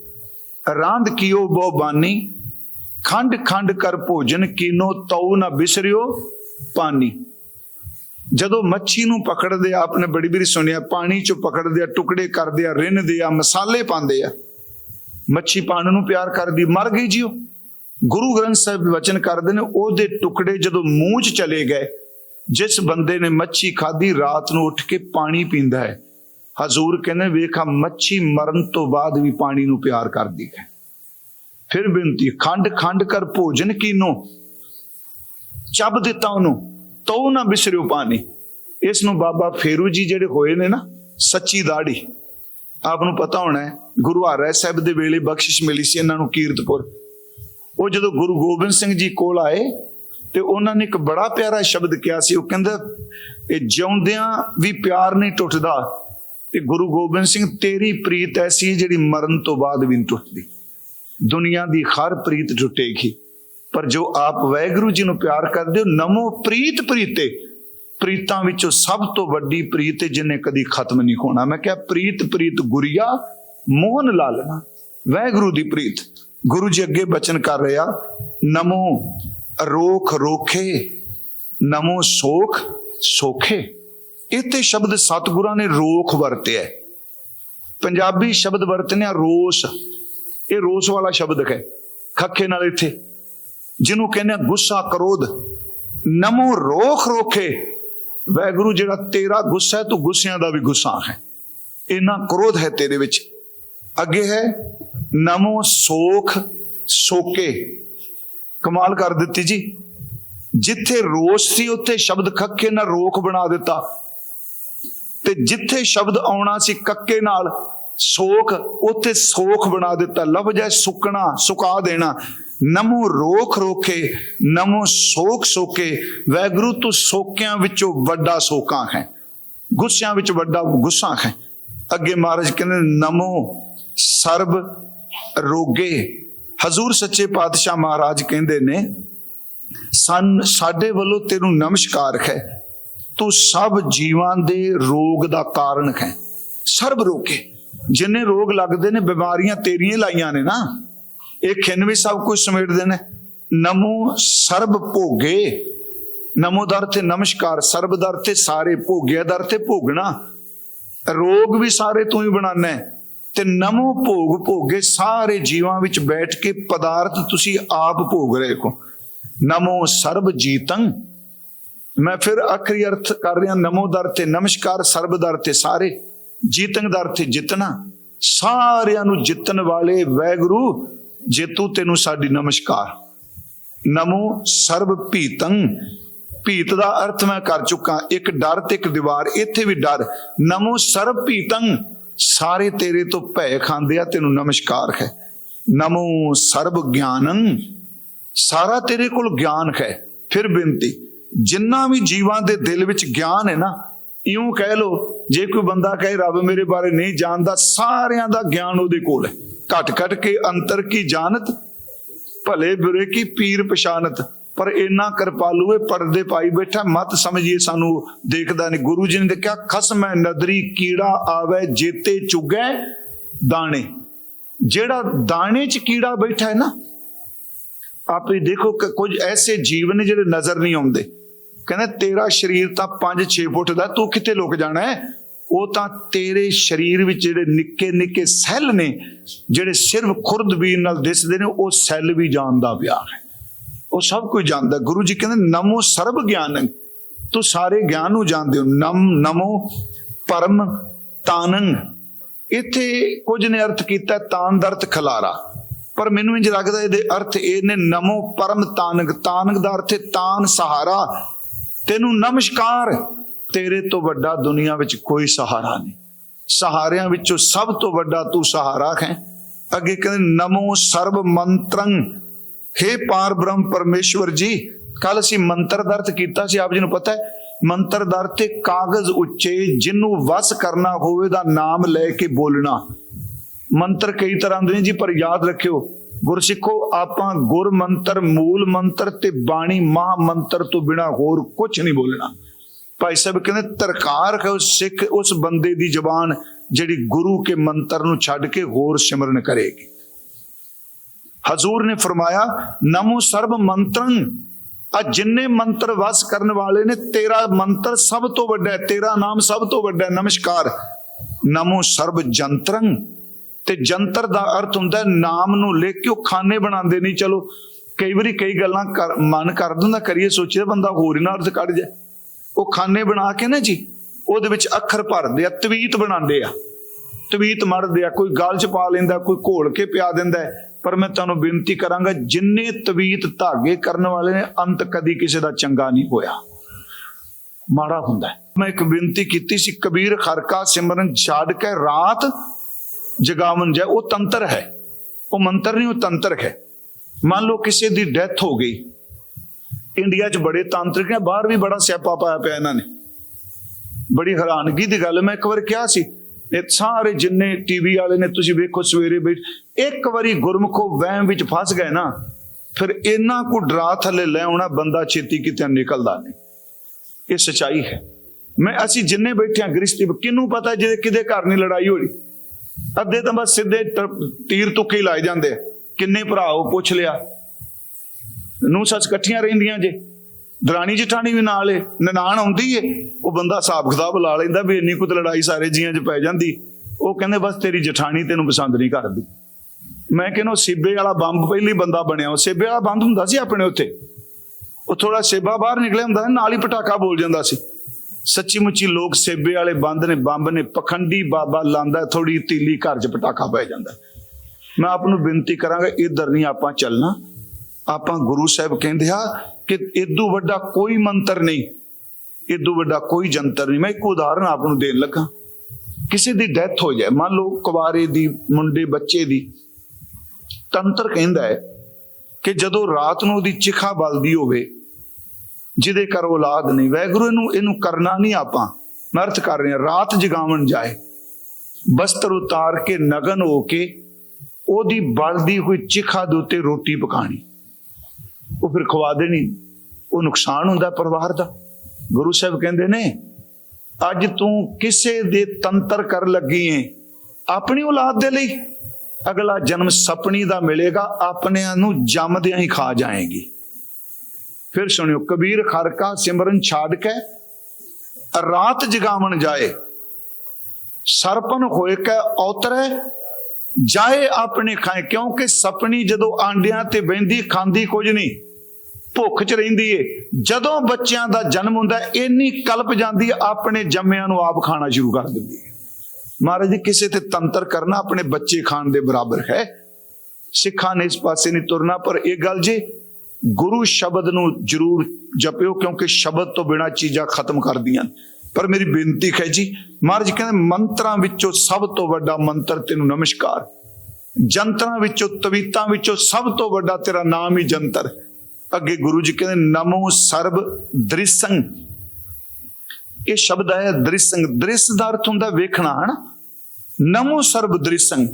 ਰਾਂਦ ਕੀਓ ਬੋ ਬਾਨੀ ਖੰਡ ਖੰਡ ਕਰ ਭੋਜਨ, ਕੀਨੋ ਤਉ ਨਾ ਬਿਸਰਿਓ ਪਾਣੀ। ਜਦੋਂ ਮੱਛੀ ਨੂੰ ਪਕੜਦੇ ਆ, ਆਪਨੇ ਬੜੀ ਬੜੀ ਸੁਣਿਆ, ਪਾਣੀ ਚੋਂ ਪਕੜਦੇ ਆ, ਟੁਕੜੇ ਕਰਦੇ ਆ ਰਿੰਨਦੇ ਆ, ਮਸਾਲੇ ਪਾਉਂਦੇ ਆ। ਮੱਛੀ ਪਾਣੀ ਨੂੰ ਪਿਆਰ ਕਰਦੀ, ਮਰ ਗਈ ਜੀਓ। ਗੁਰੂ ਗ੍ਰੰਥ ਸਾਹਿਬ ਵਚਨ ਕਰਦੇ ਨੇ, ਉਹਦੇ ਟੁਕੜੇ ਜਦੋਂ ਮੂੰਹ 'ਚ ਚਲੇ ਗਏ, ਜਿਸ ਬੰਦੇ ਨੇ ਮੱਛੀ ਖਾਧੀ, ਰਾਤ ਨੂੰ ਉੱਠ ਕੇ ਪਾਣੀ ਪੀਂਦਾ ਹੈ। ਹਜ਼ੂਰ ਕਹਿੰਦੇ, ਵੇਖਾ ਮੱਛੀ ਮਰਨ ਤੋਂ ਬਾਅਦ ਵੀ ਪਾਣੀ ਨੂੰ ਪਿਆਰ ਕਰਦੀ ਹੈ। ਫਿਰ ਬੇਨਤੀ, ਖੰਡ ਖੰਡ ਕਰ ਭੋਜਨ ਕੀਨੋ। ਚੱਬ ਦਿੱਤਾ ਉਹਨੂੰ ਤੋ ਨਾ ਬਿਸਰਿਓ ਪਾਣੀ। ਇਸ ਨੂੰ ਬਾਬਾ ਫੇਰੂ ਜੀ ਜਿਹੜੇ ਹੋਏ ਨੇ ਨਾ, ਸੱਚੀ ਦਾੜੀ। ਆਪ ਨੂੰ ਪਤਾ ਹੋਣਾ ਹੈ, ਗੁਰੂ ਹਰਿ ਸਾਹਿਬ ਦੇ ਵੇਲੇ ਬਖਸ਼ਿਸ਼ ਮਿਲੀ ਸੀ ਇਹਨਾਂ ਨੂੰ ਕੀਰਤਪੁਰ। ਉਹ ਜਦੋਂ ਗੁਰੂ ਗੋਬਿੰਦ ਸਿੰਘ ਜੀ ਕੋਲ ਆਏ, ਤੇ ਉਹਨਾਂ ਨੇ ਇੱਕ ਬੜਾ ਪਿਆਰਾ ਸ਼ਬਦ ਕਿਹਾ ਸੀ, ਉਹ ਕਹਿੰਦਾ, ਇਹ ਜਿਉਂਦਿਆਂ ਵੀ ਪਿਆਰ ਨਹੀਂ ਟੁੱਟਦਾ, ਤੇ ਗੁਰੂ ਗੋਬਿੰਦ ਸਿੰਘ ਤੇਰੀ ਪ੍ਰੀਤ ਐਸੀ ਜਿਹੜੀ ਮਰਨ ਤੋਂ ਬਾਅਦ ਵੀ ਨਹੀਂ ਟੁੱਟਦੀ। ਦੁਨੀਆ ਦੀ ਹਰ ਪ੍ਰੀਤ ਟੁੱਟੇਗੀ ਪਰ ਜੋ ਆਪ ਵੈਗੁਰੂ ਜੀ ਨੂੰ ਪਿਆਰ ਕਰਦੇ ਹੋ, ਨਮੋ ਪ੍ਰੀਤ ਪ੍ਰੀਤੇ। ਪ੍ਰੀਤਾਂ ਵਿੱਚੋਂ ਸਭ ਤੋਂ ਵੱਡੀ ਪ੍ਰੀਤ ਹੈ ਜਿਹਨੇ ਕਦੀ ਖਤਮ ਨਹੀਂ ਹੋਣਾ। ਮੈਂ ਕਿਹਾ, ਪ੍ਰੀਤ ਪ੍ਰੀਤ ਗੁਰੀਆ, ਮੋਹਨ ਲਾਲਣਾ। ਵੈਗੁਰੂ ਦੀ ਪ੍ਰੀਤ। ਗੁਰੂ ਜੀ ਅੱਗੇ ਬਚਨ ਕਰ ਰਿਹਾ, ਨਮੋ ਰੋਖ ਰੋਖੇ, ਨਮੋ ਸੋਖ ਸੋਖੇ। ਇੱਥੇ ਸ਼ਬਦ ਸਤਿਗੁਰਾਂ ਨੇ ਰੋਖ ਵਰਤਿਆ ਪੰਜਾਬੀ ਸ਼ਬਦ ਵਰਤਨਿਆ ਰੋਸ। ਇਹ ਰੋਸ ਵਾਲਾ ਸ਼ਬਦ ਹੈ, ਖੱਖੇ ਨਾਲ ਇੱਥੇ। ਜਿਹਨੂੰ ਕਹਿੰਦੇ ਆ ਗੁੱਸਾ ਕਰੋਧ। ਨਮੋ ਰੋਖ ਰੋਖੇ। ਵੈਗੁਰੂ ਜਿਹੜਾ ਤੇਰਾ ਗੁੱਸਾ ਹੈ, ਤੂੰ ਗੁੱਸਿਆਂ ਦਾ ਵੀ ਗੁੱਸਾ ਹੈ। ਇੰਨਾ ਕ੍ਰੋਧ ਹੈ ਤੇਰੇ ਵਿੱਚ। ਅੱਗੇ ਹੈ, ਨਮੋ ਸੋਖ ਸੋਕੇ। ਕਮਾਲ ਕਰ ਦਿੱਤੀ ਜੀ। ਜਿੱਥੇ ਰੋਸ ਸੀ, ਉੱਥੇ ਸ਼ਬਦ ਖੱਕੇ ਨਾਲ ਰੋਖ ਬਣਾ ਦਿੱਤਾ। ਤੇ ਜਿੱਥੇ ਸ਼ਬਦ ਆਉਣਾ ਸੀ, ਕੱਕੇ ਨਾਲ ਸੋਖ, ਉੱਥੇ ਸੋਖ ਬਣਾ ਦਿੱਤਾ। ਲਫ਼ਜ਼ ਹੈ ਸੁੱਕਣਾ, ਸੁਕਾ ਦੇਣਾ। ਨਮੋ ਰੋਖ ਰੋਕੇ ਨਮੋ ਸੋਖ ਸੋਕੇ ਵੈਗੁਰੂ, ਤੂੰ ਸੋਕਿਆਂ ਵਿੱਚੋਂ ਵੱਡਾ ਸੋਕਾ ਹੈ। ਗੁੱਸਿਆਂ ਵਿੱਚ ਵੱਡਾ ਗੁੱਸਾ ਹੈ। ਅੱਗੇ ਮਹਾਰਾਜ ਕਹਿੰਦੇ, ਨਮੋ ਸਰਬ ਰੋਗੇ। ਹਜ਼ੂਰ ਸੱਚੇ ਪਾਤਸ਼ਾਹ ਮਹਾਰਾਜ ਕਹਿੰਦੇ ਨੇ, ਸਨ, ਸਾਡੇ ਵੱਲੋਂ ਤੈਨੂੰ ਨਮਸਕਾਰ ਹੈ। ਤੂੰ ਸਭ ਜੀਵਾਂ ਦੇ ਰੋਗ ਦਾ ਕਾਰਨ ਹੈ। ਸਰਬ ਰੋਗੇ। ਜਿੰਨੇ ਰੋਗ ਲੱਗਦੇ ਨੇ, ਬਿਮਾਰੀਆਂ ਤੇਰੀਆਂ ਲਾਈਆਂ ਨੇ ਨਾ, ਇਹ ਖਿੰਨ ਵੀ ਸਭ ਕੁਝ ਸਮੇਟਦੇ ਨੇ। ਨਮੋ ਸਰਬ ਭੋਗੇ, ਨਮੋ ਦਰ ਤੇ ਨਮਸਕਾਰ, ਸਰਬ ਦਰ ਤੇ ਸਾਰੇ ਭੋਗਿਆ ਦਰ ਤੇ ਭੋਗਣਾ। ਰੋਗ ਵੀ ਸਾਰੇ ਤੂੰ ਹੀ ਬਣਾਣਾ ਤੇ ਨਮੋ ਭੋਗ ਭੋਗੇ ਸਾਰੇ ਜੀਵਾਂ ਵਿੱਚ ਬੈਠ ਕੇ ਪਦਾਰਥ ਤੁਸੀਂ ਆਪ ਭੋਗ ਰਹੇ ਹੋ। ਨਮੋ ਸਰਬ ਜੀਤੰ। ਮੈਂ ਫਿਰ ਆਖਰੀ ਅਰਥ ਕਰ ਰਿਹਾ, ਨਮੋ ਦਰ ਤੇ ਨਮਸਕਾਰ, ਸਰਬ ਦਰ ਤੇ ਸਾਰੇ। ਜੀਤੰ ਦਾ ਅਰਥ ਜਿੱਤਣਾ। ਸਾਰਿਆਂ ਨੂੰ ਜਿੱਤਣ ਵਾਲੇ ਵੈਗੁਰੂ ਜੇਤੂ ਤੈਨੂੰ ਸਾਡੀ ਨਮਸਕਾਰ। ਨਮੋ ਸਰਬ ਭੀਤੰ ਭੀਤ ਦਾ ਅਰਥ ਮੈਂ ਕਰ ਚੁੱਕਾ। ਇੱਕ ਡਰ ਤੇ ਇੱਕ ਦੀਵਾਰ, ਇੱਥੇ ਵੀ ਡਰ। ਨਮੋ ਸਰਬ ਭੀਤੰ ਸਾਰੇ ਤੇਰੇ ਤੋਂ ਭੈ ਖਾਂਦੇ ਆ, ਤੈਨੂੰ ਨਮਸਕਾਰ ਹੈ। ਨਮੋ ਸਰਬ ਗਿਆਨੰ ਸਾਰਾ ਤੇਰੇ ਕੋਲ ਗਿਆਨ ਹੈ। ਫਿਰ ਬੇਨਤੀ, ਜਿੰਨਾ ਵੀ ਜੀਵਾਂ ਦੇ ਦਿਲ ਵਿੱਚ ਗਿਆਨ ਹੈ ਨਾ ਇਉਂ ਕਹਿ ਲੋ ਜੇ ਕੋਈ ਬੰਦਾ ਕਹੇ, ਰੱਬ ਮੇਰੇ ਬਾਰੇ ਨਹੀਂ ਜਾਣਦਾ ਸਾਰਿਆਂ ਦਾ ਗਿਆਨ ਉਹਦੇ ਕੋਲ ਹੈ। ਘਟ ਘਟ ਕੇ ਅੰਤਰ ਕੀ ਜਾਣਤ? ਭਲੇ ਬੁਰੇ ਕੀ ਪੀਰ ਪਛਾਨਤ ਪਰ ਇੰਨਾ ਕਿਰਪਾਲੂ ਹੈ, ਪਰਦੇ ਪਾਈ ਬੈਠਾ, ਮਤ ਸਮਝੀਏ ਸਾਨੂੰ, ਦੇਖਦਾ ਨਹੀਂ। ਗੁਰੂ ਜੀ ਨੇ ਕਿਹਾ, ਖਸਮੈ ਨਦਰੀ, ਕੀੜਾ ਆਵੇ, ਜੇਤੇ ਚੁਗੈ, ਦਾਣੇ। ਜਿਹੜਾ ਦਾਣੇ 'ਚ ਕੀੜਾ ਬੈਠਾ ਹੈ ਨਾ, ਆਪੇ ਦੇਖੋ, ਕਿ, ਕੁਝ ਐਸੇ ਜੀਵ ਨੇ ਜਿਹੜੇ ਨਜ਼ਰ ਨਹੀਂ ਆਉਂਦੇ। ਕਹਿੰਦੇ, ਤੇਰਾ ਸਰੀਰ ਤਾਂ 5-6 ਫੁੱਟ ਦਾ, ਤੂੰ ਕਿੱਥੇ ਲੁਕ ਜਾਣਾ ਹੈ? ਉਹ ਤਾਂ ਤੇਰੇ ਸਰੀਰ ਵਿੱਚ ਜਿਹੜੇ ਨਿੱਕੇ ਨਿੱਕੇ ਸੈੱਲ ਨੇ, ਜਿਹੜੇ ਸਿਰਫ ਖੁਰਦਬੀਨ ਨਾਲ ਦਿਸਦੇ ਨੇ, ਉਹ ਸੈੱਲ ਵੀ ਜਾਣਦਾ ਪਿਆ ਹੈ। ਉਹ ਸਭ ਕੁਝ ਜਾਣਦਾ। ਗੁਰੂ ਜੀ ਕਹਿੰਦੇ, ਨਮੋ ਸਰਬ ਗਿਆਨ, ਤੂੰ ਸਾਰੇ ਗਿਆਨ ਨੂੰ ਜਾਣਦੇ ਹੋ। ਨਮ, ਨਮੋ ਪਰਮ ਤਾਨੰ। ਇੱਥੇ ਕੁਝ ਨੇ ਅਰਥ ਕੀਤਾ, ਤਾਨ ਦਾ ਅਰਥ ਖਲਾਰਾ। ਪਰ ਮੈਨੂੰ ਇੰਜ ਲੱਗਦਾ, ਇਹਦੇ ਅਰਥ ਇਹ ਨੇ, ਨਮੋ ਪਰਮ ਤਾਨਕ ਤਾਨਕ ਦਾ ਅਰਥ ਹੈ, ਤਾਨ ਸਹਾਰਾ। ਤੈਨੂੰ ਨਮਸਕਾਰ। ਤੇਰੇ ਤੋਂ ਵੱਡਾ ਦੁਨੀਆ ਵਿੱਚ ਕੋਈ ਸਹਾਰਾ ਨਹੀਂ। ਸਹਾਰਿਆਂ ਵਿੱਚੋਂ ਸਭ ਤੋਂ ਵੱਡਾ ਤੂੰ ਸਹਾਰਾ ਹੈ। ਅੱਗੇ ਕਹਿੰਦੇ, ਨਮੋ ਸਰਬ ਮੰਤਰੰ। हे ਪਾਰ ਬ੍ਰਹਮ ਪਰਮੇਸ਼ਵਰ ਜੀ ਕੱਲ ਅਸੀਂ ਮੰਤਰ ਦਾ ਕੀਤਾ ਸੀ, ਆਪ ਜੀ ਨੂੰ ਪਤਾ ਹੈ? ਮੰਤਰ ਦਾ ਅਰਥ ਕਾਗਜ਼ ਉੱਚੇ ਜਿਹਨੂੰ ਵਸ ਕਰਨਾ ਹੋਵੇ ਦਾ ਨਾਮ ਲੈ ਕੇ ਬੋਲਣਾ। ਮੰਤਰ ਕਈ ਤਰ੍ਹਾਂ ਦੇ ਨੇ ਜੀ, ਪਰ ਯਾਦ ਰੱਖਿਓ ਗੁਰਸਿੱਖੋ ਆਪਾਂ ਗੁਰ ਮੰਤਰ, ਮੂਲ ਮੰਤਰ ਤੇ ਬਾਣੀ ਮਹਾ ਮੰਤਰ ਤੋਂ ਬਿਨਾ ਹੋਰ ਕੁਝ ਨਹੀਂ ਬੋਲਣਾ। ਭਾਈ ਸਾਹਿਬ ਕਹਿੰਦੇ ਤਰਕਾਰ ਹੈ ਉਸ ਸਿੱਖ, ਉਸ ਬੰਦੇ ਦੀ ਜ਼ਬਾਨ ਜਿਹੜੀ ਗੁਰੂ ਕੇ ਮੰਤਰ ਨੂੰ ਛੱਡ ਕੇ ਹੋਰ ਸਿਮਰਨ ਕਰੇਗੀ। ਹਜ਼ੂਰ ਨੇ ਫਰਮਾਇਆ, ਨਮੋ ਸਰਬ ਮੰਤਰੰ, ਆ ਜਿੰਨੇ ਮੰਤਰ ਵਸ ਕਰਨ ਵਾਲੇ ਨੇ, ਤੇਰਾ ਮੰਤਰ ਸਭ ਤੋਂ ਵੱਡਾ ਹੈ, ਤੇਰਾ ਨਾਮ ਸਭ ਤੋਂ ਵੱਡਾ ਹੈ, ਨਮਸਕਾਰ। ਨਮੋ ਸਰਬ ਜੰਤਰੰ ਤੇ ਜੰਤਰ ਦਾ ਅਰਥ ਹੁੰਦਾ ਨਾਮ ਨੂੰ ਲਿਖ ਕੇ ਉਹ ਖਾਨੇ ਬਣਾਉਂਦੇ ਨਹੀਂ। ਚਲੋ, ਕਈ ਵਾਰੀ ਕਈ ਗੱਲਾਂ ਕਰ- ਮਨ ਕਰ ਦਿੰਦਾ, ਕਰੀਏ ਸੋਚੀਦਾ ਬੰਦਾ ਹੋਰ ਹੀ ਨਾ ਅਰਥ ਕੱਢ ਜਾਏ। ਉਹ ਖਾਨੇ ਬਣਾ ਕੇ ਨਾ ਜੀ, ਉਹਦੇ ਵਿੱਚ ਅੱਖਰ ਭਰਦੇ ਆ, ਤਵੀਤ ਬਣਾਉਂਦੇ ਆ। ਤਵੀਤ ਮੜਦੇ ਆ, ਕੋਈ ਗਾਲ ਚ ਪਾ ਲੈਂਦਾ, ਕੋਈ ਘੋਲ ਕੇ ਪਿਆ ਦਿੰਦਾ ਪਰ ਮੈਂ ਤੁਹਾਨੂੰ ਬੇਨਤੀ ਕਰਾਂਗਾ, ਜਿੰਨੇ ਤਵੀਤ ਧਾਗੇ ਕਰਨ ਵਾਲੇ ਨੇ, ਅੰਤ ਕਦੀ ਕਿਸੇ ਦਾ ਚੰਗਾ ਨਹੀਂ ਹੋਇਆ। ਮਾੜਾ ਹੁੰਦਾ ਮੈਂ ਇੱਕ ਬੇਨਤੀ ਕੀਤੀ ਸੀ, ਕਬੀਰ ਖਰਕਾ ਸਿਮਰਨ ਛੱਡ ਕੇ ਰਾਤ ਜਗਾਵਨ ਜਾਏ ਉਹ ਤੰਤਰ ਹੈ। ਉਹ ਮੰਤਰ ਨਹੀਂ, ਉਹ ਤੰਤਰ ਹੈ। ਮੰਨ ਲਓ ਕਿਸੇ ਦੀ ਡੈਥ ਹੋ ਗਈ। ਇੰਡੀਆ 'ਚ ਬੜੇ ਤਾਂਤਰਿਕ ਨੇ ਬਾਹਰ ਵੀ ਬੜਾ ਸਿਆਪਾ ਪਾਇਆ ਪਿਆ ਇਹਨਾਂ ਨੇ। ਬੜੀ ਹੈਰਾਨਗੀ ਦੀ ਗੱਲ ਮੈਂ ਇੱਕ ਵਾਰ ਕਿਹਾ ਸੀ, ਇਹ ਸਾਰੇ ਜਿੰਨੇ ਟੀਵੀ ਵਾਲੇ ਨੇ, ਤੁਸੀਂ ਵੇਖੋ ਸਵੇਰੇ ਬੈਠ, ਇੱਕ ਵਾਰੀ ਗੁਰਮਖੋ ਵਹਿਮ ਵਿੱਚ ਫਸ ਗਏ ਨਾ, ਫਿਰ ਇਹਨਾਂ ਕੋ ਡਰਾ ਥੱਲੇ ਲੈ ਆਉਣਾ, ਬੰਦਾ ਛੇਤੀ ਕਿਤੇ ਨਿਕਲਦਾ ਨਹੀਂ। ਇਹ ਸਚਾਈ ਹੈ। ਮੈਂ, ਅਸੀਂ ਜਿੰਨੇ ਬੈਠੇ ਆ ਗ੍ਰਿਸ਼ਤੀ ਕਿਹਨੂੰ ਪਤਾ ਜਿਹਦੇ ਕਿਦੇ ਘਰ ਨਹੀਂ ਲੜਾਈ ਹੋਈ? ਅੱਧੇ ਤਾਂ ਬਸ ਸਿੱਧੇ ਤੀਰ ਤੁੱਕੇ ਲਾਏ ਜਾਂਦੇ। ਕਿੰਨੇ ਭਰਾ ਉਹ ਪੁੱਛ ਲਿਆ। ਨੂੰ ਸੱਚ ਇਕੱਠੀਆਂ ਰਹਿੰਦੀਆਂ ਜੇ। ਦਰਾਣੀ ਜਠਾਣੀ ਵੀ ਨਾਲ ਏ। ਨਨਾਣ ਆਉਂਦੀ ਏ। ਉਹ ਬੰਦਾ ਹਿਸਾਬ ਕਿਤਾਬ ਲਾ ਲੈਂਦਾ ਵੀ ਇੰਨੀ ਕੁ ਤਾਂ ਲੜਾਈ ਸਾਰੇ ਜੀਆਂ 'ਚ ਪੈ ਜਾਂਦੀ। ਉਹ ਕਹਿੰਦੇ ਬਸ ਤੇਰੀ ਜਠਾਣੀ ਤੈਨੂੰ ਪਸੰਦ ਨਹੀਂ ਕਰਦੀ। ਮੈਂ ਕਹਿੰਦਾ ਸੇਬੇ ਵਾਲਾ ਬੰਬ ਪਹਿਲੀ ਬੰਦਾ ਬਣਿਆ। ਉਹ ਸੇਬੇ ਵਾਲਾ ਬੰਦ ਹੁੰਦਾ ਸੀ ਆਪਣੇ ਉੱਥੇ। ਉਹ ਥੋੜਾ ਸੇਬਾ ਬਾਹਰ ਨਿਕਲਿਆ ਹੁੰਦਾ ਸੀ, ਨਾਲ ਹੀ ਪਟਾਕਾ ਬੋਲ ਜਾਂਦਾ ਸੀ। ਸੱਚੀ ਮੁੱਚੀ ਲੋਕ ਸੇਬੇ ਵਾਲੇ ਬੰਦ ਨੇ, ਬੰਬ ਨੇ, ਪਖੰਡੀ ਬਾਬਾ ਲਾਂਦਾ ਥੋੜੀ ਤੀਲੀ ਘਰ 'ਚ ਪਟਾਕਾ ਪੈ ਜਾਂਦਾ। ਮੈਂ ਆਪ ਨੂੰ ਬੇਨਤੀ ਕਰਾਂਗਾ, ਇਧਰ ਨਹੀਂ ਆਪਾਂ ਚੱਲਣਾ। ਆਪਾਂ ਗੁਰੂ ਸਾਹਿਬ ਕਹਿੰਦੇ ਆ ਕਿ ਇਦੋਂ ਵੱਡਾ ਕੋਈ ਮੰਤਰ ਨਹੀਂ ਇਦੋਂ ਵੱਡਾ ਕੋਈ ਜੰਤਰ ਨਹੀਂ। ਮੈਂ ਇੱਕ ਉਦਾਹਰਨ ਆਪ ਨੂੰ ਦੇਣ ਲੱਗਾ। ਕਿਸੇ ਦੀ ਡੈਥ ਹੋ ਜਾਏ, ਮੰਨ ਲਓ ਕੁਵਾਰੇ ਦੀ, ਮੁੰਡੇ, ਬੱਚੇ ਦੀ, ਤੰਤਰ ਕਹਿੰਦਾ ਹੈ ਕਿ ਜਦੋਂ ਰਾਤ ਨੂੰ ਉਹਦੀ ਚਿਖਾ ਬਲਦੀ ਹੋਵੇ ਜਿਹਦੇ ਕਰ ਔਲਾਦ ਨਹੀਂ ਵੈਗੁਰੂ ਨੂੰ ਇਹਨੂੰ ਕਰਨਾ ਨਹੀਂ ਆਪਾਂ। ਮੈਂ ਅਰਥ ਕਰ ਰਿਹਾ, ਰਾਤ ਜਗਾਵਣ ਜਾਏ। ਬਸਤਰ ਉਤਾਰ ਕੇ, ਨਗਨ ਹੋ ਕੇ, ਉਹਦੀ ਬਲਦੀ ਹੋਈ ਚਿਖਾ ਦੇ ਉੱਤੇ ਰੋਟੀ ਪਕਾਣੀ। ਉਹ ਫਿਰ ਖਵਾ ਦੇਣੀ। ਉਹ ਨੁਕਸਾਨ ਹੁੰਦਾ ਪਰਿਵਾਰ ਦਾ। ਗੁਰੂ ਸਾਹਿਬ ਕਹਿੰਦੇ ਨੇ, ਅੱਜ ਤੂੰ ਕਿਸੇ ਦੇ ਤੰਤਰ ਕਰ ਲੱਗੀ ਏ, ਆਪਣੀ ਔਲਾਦ ਦੇ ਲਈ। ਅਗਲਾ ਜਨਮ ਸਪਣੀ ਦਾ ਮਿਲੇਗਾ, ਆਪਣਿਆਂ ਨੂੰ ਜੰਮਦਿਆਂ ਹੀ ਖਾ ਜਾਏਗੀ। ਫਿਰ ਸੁਣਿਓ, ਕਬੀਰ ਖਰਕਾ ਸਿਮਰਨ ਛਾੜ ਕੇ ਰਾਤ ਜਗਾਵਣ ਜਾਏ ਸਰਪਨ ਹੋਏ ਕੈ ਔਤਰੇ, ਜਾਏ ਆਪਣੇ ਖਾਏ, ਕਿਉਂਕਿ ਸਪਣੀ ਜਦੋਂ ਆਂਡਿਆਂ ਤੇ ਬੈੰਦੀ ਖਾਂਦੀ ਕੁਝ ਨਹੀਂ, ਭੁੱਖ 'ਚ ਰਹਿੰਦੀ ਏ, ਜਦੋਂ ਬੱਚਿਆਂ ਦਾ ਜਨਮ ਹੁੰਦਾ, ਇੰਨੀ ਕਲਪ ਜਾਂਦੀ ਆਪਣੇ ਜੰਮਿਆਂ ਨੂੰ ਆਪ ਖਾਣਾ ਸ਼ੁਰੂ ਕਰ ਦਿੰਦੀ ਹੈ ਮਹਾਰਾਜ ਜੀ, ਕਿਸੇ ਤੇ ਤੰਤਰ ਕਰਨਾ ਆਪਣੇ ਬੱਚੇ ਖਾਣ ਦੇ ਬਰਾਬਰ ਹੈ, ਸਿੱਖਾਂ ਨੇ ਇਸ ਪਾਸੇ ਨਹੀਂ ਤੁਰਨਾ, ਪਰ ਇਹ ਗੱਲ ਜੇ ਗੁਰੂ ਸ਼ਬਦ ਨੂੰ ਜ਼ਰੂਰ ਜਪਿਓ, ਕਿਉਂਕਿ ਸ਼ਬਦ ਤੋਂ ਬਿਨਾ ਚੀਜ਼ਾਂ ਖਤਮ ਕਰਦੀਆਂ ਪਰ ਮੇਰੀ ਬੇਨਤੀ ਹੈ ਜੀ, ਮਹਾਰਾਜ ਕਹਿੰਦੇ, ਮੰਤਰਾਂ ਵਿੱਚੋਂ ਸਭ ਤੋਂ ਵੱਡਾ ਮੰਤਰ ਤੈਨੂੰ ਨਮਸਕਾਰ। ਜੰਤਰਾਂ ਵਿੱਚੋਂ, ਤਵੀਤਾਂ ਵਿੱਚੋਂ ਸਭ ਤੋਂ ਵੱਡਾ ਤੇਰਾ ਨਾਮ ਹੀ ਜੰਤਰ। ਅੱਗੇ ਗੁਰੂ ਜੀ ਕਹਿੰਦੇ, ਨਮੋ ਸਰਬ ਦ੍ਰਿਸੰ ਇਹ ਸ਼ਬਦ ਹੈ ਦ੍ਰਿਸੰ ਦ੍ਰਿਸ ਦਾ ਅਰਥ ਹੁੰਦਾ ਵੇਖਣਾ, ਹਨਾ? ਨਮੋ ਸਰਬ ਦ੍ਰਿਸੰ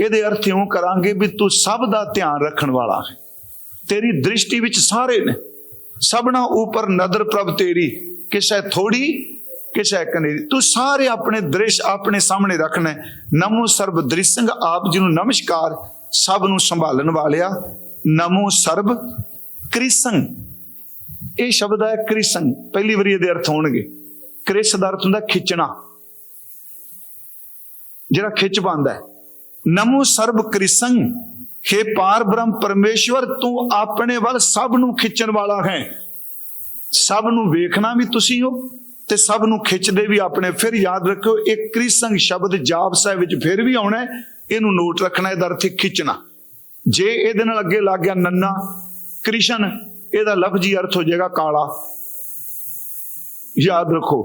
ਇਹਦੇ ਅਰਥ ਇਉਂ ਕਰਾਂਗੇ ਵੀ ਤੂੰ ਸਭ ਦਾ ਧਿਆਨ ਰੱਖਣ ਵਾਲਾ ਹੈ। ਤੇਰੀ ਦ੍ਰਿਸ਼ਟੀ ਵਿੱਚ ਸਾਰੇ ਨੇ। ਸਭਨਾ ਉਪਰ ਨਦਰ ਪ੍ਰਭ ਤੇਰੀ, ਕਿਸੇ ਥੋੜੀ ਕਿਸੇ ਕਨੇਰੀ ਤੂੰ ਸਾਰੇ ਆਪਣੇ ਦ੍ਰਿਸ਼ ਆਪਣੇ ਸਾਹਮਣੇ ਰੱਖਣਾ ਨਮੋ ਸਰਬ ਦ੍ਰਿਸੰਗ ਆਪ ਜੀ ਨੂੰ ਨਮਸਕਾਰ। ਸਭ ਨੂੰ ਸੰਭਾਲਣ ਵਾਲਿਆ। ਨਮੋ ਸਰਬ ਕ੍ਰਿਸੰ ਇਹ ਸ਼ਬਦ ਹੈ ਕ੍ਰਿਸੰ ਪਹਿਲੀ ਵਾਰੀ ਇਹਦੇ ਅਰਥ ਹੋਣਗੇ। ਕ੍ਰਿਸ ਦਾ ਅਰਥ ਹੁੰਦਾ ਖਿੱਚਣਾ। ਜਿਹੜਾ ਖਿੱਚ ਪਾਉਂਦਾ ਹੈ। ਨਮੋ ਸਰਬ ਕ੍ਰਿਸੰ हे ਪਾਰ ਬ੍ਰਹਮ ਪਰਮੇਸ਼ਵਰ, ਤੂੰ ਆਪਣੇ ਵੱਲ ਸਭ ਨੂੰ ਖਿੱਚਣ ਵਾਲਾ ਹੈ। ਸਭ ਨੂੰ ਵੇਖਣਾ ਵੀ ਤੁਸੀਂ ਹੋ ਤੇ ਸਭ ਨੂੰ ਖਿੱਚਦੇ ਵੀ ਆਪਣੇ। ਫਿਰ ਯਾਦ ਰੱਖਿਓ, ਇਹ ਕ੍ਰਿਸੰਗ ਸ਼ਬਦ ਜਾਪ ਸਾਹਿਬ ਵਿੱਚ ਫਿਰ ਵੀ ਆਉਣਾ ਇਹਨੂੰ ਨੋਟ ਰੱਖਣਾ, ਇਹਦਾ ਅਰਥ ਹੈ ਖਿੱਚਣਾ। ਜੇ ਇਹਦੇ ਨਾਲ ਅੱਗੇ ਲੱਗ ਗਿਆ ਨੰਨਾ, ਕ੍ਰਿਸ਼ਨ, ਇਹਦਾ ਲਫ਼ਜ਼ੀ ਅਰਥ ਹੋ ਜਾਏਗਾ ਕਾਲਾ। ਯਾਦ ਰੱਖੋ,